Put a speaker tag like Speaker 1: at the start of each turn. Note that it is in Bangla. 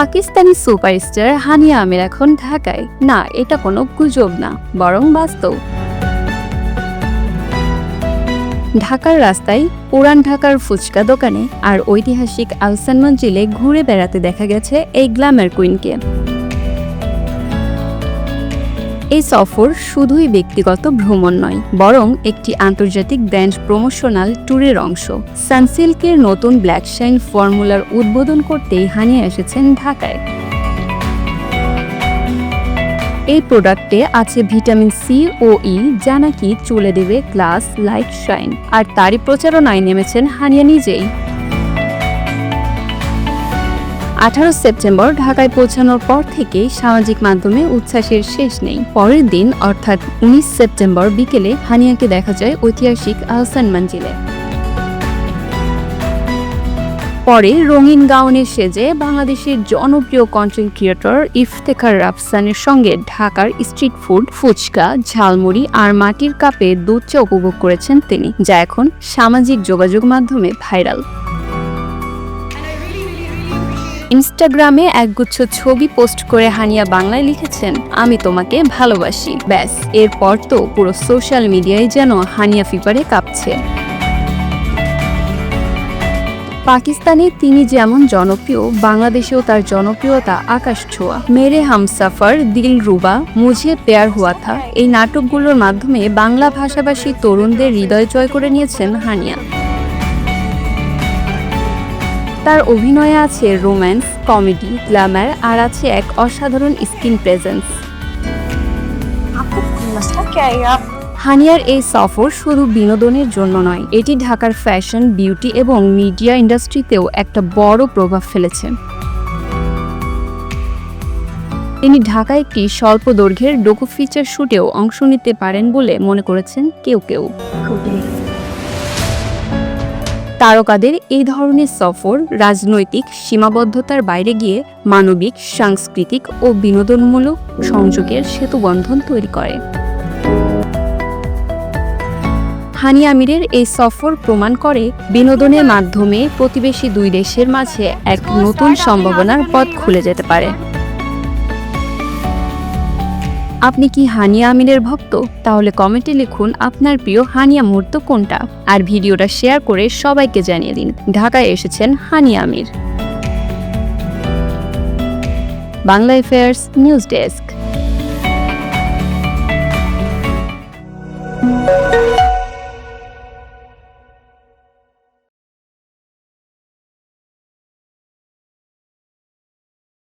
Speaker 1: পাকিস্তানি সুপারস্টার হানিয়া আমির এখন ঢাকায়। না, এটা কোনো গুজব না, বরং বাস্তব। ঢাকার রাস্তায় পুরান ঢাকার ফুচকা দোকানে আর ঐতিহাসিক আলসান মঞ্জিলে ঘুরে বেড়াতে দেখা গেছে এই গ্ল্যামার কুইনকে। এই সফর শুধুই ব্যক্তিগত ভ্রমণ নয়, বরং একটি আন্তর্জাতিক ব্র্যান্ড প্রমোশনাল ট্যুরের অংশ। সানসিল্কের নতুন ব্ল্যাক শাইন ফর্মুলার উদ্বোধন করতেই হানিয়ে এসেছেন ঢাকায়। এই প্রোডাক্টে আছে ভিটামিন সি ও ই, যা নাকি চলে দেবে গ্লাস, লাইট শাইন, আর তারই প্রচারণায় নেমেছেন হানিয়া নিজেই। আঠারো সেপ্টেম্বর ঢাকায় পৌঁছানোর পর থেকেই সামাজিক মাধ্যমে উচ্ছ্বাসের শেষ নেই। পরের দিন, অর্থাৎ উনিশ সেপ্টেম্বর বিকেলে, হানিয়াকে দেখা যায় ঐতিহাসিক আহসান মঞ্জিলে। পরে রঙিন গাউনে সেজে বাংলাদেশের জনপ্রিয় কন্টেন্ট ক্রিয়েটর ইফতেখার রাফসানের সঙ্গে ঢাকার স্ট্রিট ফুড ফুচকা, ঝালমুড়ি আর মাটির কাপে দুধ চা উপভোগ করেছেন তিনি, যা এখন সামাজিক যোগাযোগ মাধ্যমে ভাইরাল। ইনস্টাগ্রামে একগুচ্ছ ছবি পোস্ট করে হানিয়া বাংলায় লিখেছেন, আমি তোমাকে ভালোবাসি। ব্যাস, এরপর তো পুরো সোশ্যাল মিডিয়ায় যেন হানিয়া ফিপারে কাঁপছে। পাকিস্তানে তিনি যেমন জনপ্রিয়, বাংলাদেশেও তার জনপ্রিয়তা আকাশ ছোঁয়া। মেরে হামসাফার দিল রুবা, মুঝে পেয়ার হুয়া থা। এই নাটকগুলোর মাধ্যমে বাংলা ভাষাভাষী তরুণদের হৃদয় জয় করে নিয়েছেন হানিয়া। তার অভিনয়ে আছে রোম্যান্স, কমেডি, গ্ল্যামার আর আছে এক অসাধারণ স্কিন প্রেজেন্স। হানিয়ার এই সফর শুধু বিনোদনের জন্য নয়, এটি ঢাকার ফ্যাশন, বিউটি এবং মিডিয়া ইন্ডাস্ট্রিতেও একটা বড় প্রভাব ফেলেছে। তিনি ঢাকায় একটি স্বল্প দৈর্ঘ্যের ডোকো ফিচার শুটেও অংশ নিতে পারেন বলে মনে করেছেন কেউ কেউ। তারকাদের এই ধরনের সফর রাজনৈতিক সীমাবদ্ধতার বাইরে গিয়ে মানবিক, সাংস্কৃতিক ও বিনোদনমূলক সংযোগের সেতুবন্ধন তৈরি করে। হানি আমিরের এই সফর প্রমাণ করে বিনোদনের মাধ্যমে প্রতিবেশী দুই দেশের মাঝে এক নতুন সম্ভাবনার পথ খুলে যেতে পারে। আপনি কি হানিয়া আমিরের ভক্ত? তাহলে কমেন্টে লিখুন আপনার প্রিয় হানিয়া মুহূর্ত কোনটা? আর ভিডিওটা শেয়ার করে সবাইকে জানিয়ে দিন, ঢাকায় এসেছেন Hania Aamir. Bangla affairs news desk.